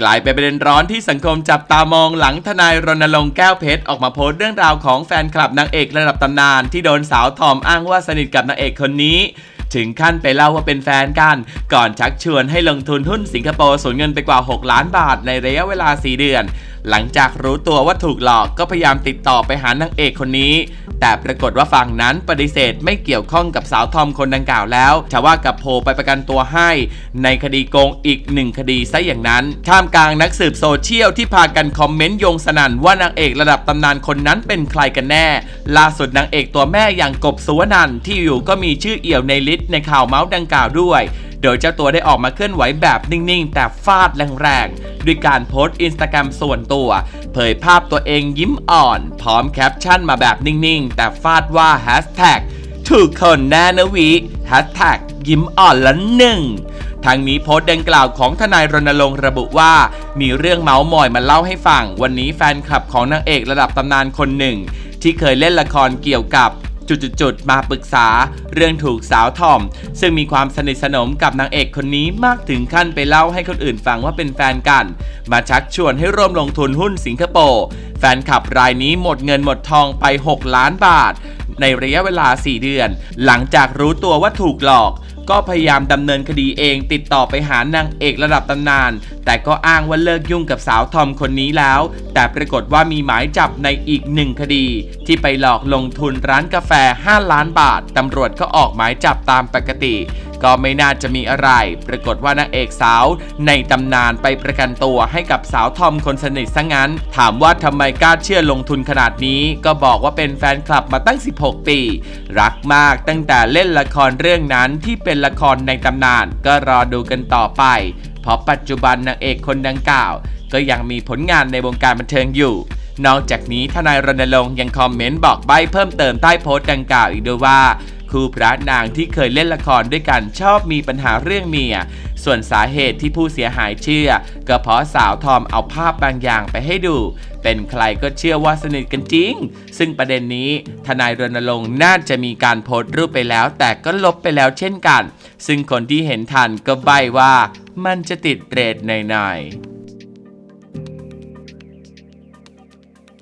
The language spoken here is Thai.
กลายเป็นประเด็นร้อนที่สังคมจับตามองหลังทนายรณรงค์แก้วเพชรออกมาโพสต์เรื่องราวของแฟนคลับนางเอกระดับตำนาน ที่โดนสาวทอมอ้างว่าสนิทกับนางเอกคนนี้ ถึงขั้นไปเล่าว่าเป็นแฟนกัน ก่อนชักชวนให้ลงทุนหุ้นสิงคโปร์สูญเงินไปกว่า 6 ล้านบาทในระยะเวลา 4 เดือน หลังจากรู้ตัวว่าถูกหลอกก็พยายามติดต่อไปหานางเอกคนนี้ แต่ปรากฏว่าฝั่งนั้นปฏิเสธไม่เกี่ยวข้องกับสาวทอมคนดังกล่าวแล้วชาว่ากับโพไปประกันตัวให้ ในคดีโกงอีกหนึ่งคดีซะอย่างนั้นท่ามกลางนักสืบโซเชียลที่พากันคอมเมนต์โยงสนั่นว่านางเอกระดับตำนานคนนั้นเป็นใครกันแน่ ล่าสุดนางเอกตัวแม่อย่างกบสุวนันท์ที่อยู่ก็มีชื่อเอี่ยวในลิสตในข่าวเมาส์ดังกล่าวด้วย โดยเจ้าตัวได้ออกมาเคลื่อนไหวแบบนิ่งๆ แต่ฟาดแรงๆ ด้วยการโพสต์อินสตาแกรมส่วนตัว เผยภาพตัวเองยิ้มอ่อน พร้อมแคปชั่นมาแบบนิ่งๆ แต่ฟาดว่าแฮชแท็กถูกคนแน่นะวิแฮชแท็กยิ้มอ่อนละหนึ่งทางนี้โพสต์ดังกล่าวของทนายรณรงค์ระบุว่า มีเรื่องเมาส์มอยมาเล่าให้ฟัง วันนี้แฟนคลับของนางเอกระดับตำนานคนหนึ่ง ที่เคยเล่นละครเกี่ยวกับ จุดๆมาปรึกษาเรื่องถูกสาวทอม ซึ่งมีความสนิทสนมกับนางเอกคนนี้มากถึงขั้นไปเล่าให้คนอื่นฟังว่าเป็นแฟนกัน มาชักชวนให้ร่วมลงทุนหุ้นสิงคโปร์แฟนคลับรายนี้หมดเงินหมดทองไป 6 ล้านบาท ในระยะเวลา 4 เดือน หลังจากรู้ตัวว่าถูกหลอก ก็พยายามดำเนินคดีเอง ติดต่อไปหานางเอกระดับตำนาน แต่ก็อ้างว่าเลิกยุ่งกับสาวทอมคนนี้แล้ว แต่ปรากฏว่ามีหมายจับในอีกหนึ่งคดี ที่ไปหลอกลงทุนร้านกาแฟ 5 ล้านบาทตำรวจก็ออกหมายจับตามปกติ ก็ไม่น่าจะมีอะไร ปรากฏว่านางเอกสาวในตำนานไปประกันตัวให้กับสาวทอมคนสนิทซะงั้น ถามว่าทำไมกล้าเชื่อลงทุนขนาดนี้ ก็บอกว่าเป็นแฟนคลับมาตั้ง 16 ปี รักมากตั้งแต่เล่นละครเรื่องนั้นที่เป็นละครในตำนาน ก็รอดูกันต่อไป เพราะปัจจุบันนางเอกคนดังกล่าว ก็ยังมีผลงานในวงการบันเทิงอยู่นอกจากนี้ทนายรณรงค์ยังคอมเมนต์บอกใบ้เพิ่มเติมใต้โพสต์ดังกล่าวอีกด้วยว่า คู่พระนางที่เคยเล่นละครด้วยกันชอบมีปัญหาเรื่องเมีย ส่วนสาเหตุที่ผู้เสียหายเชื่อ ก็เพราะสาวทอมเอาภาพบางอย่างไปให้ดู เป็นใครก็เชื่อว่าสนิทกันจริง ซึ่งประเด็นนี้ทนายรณรงค์น่าจะมีการโพสต์รูปไปแล้ว แต่ก็ลบไปแล้วเช่นกัน ซึ่งคนที่เห็นทันก็ใบ้ว่ามันจะติดเรทหน่อยๆ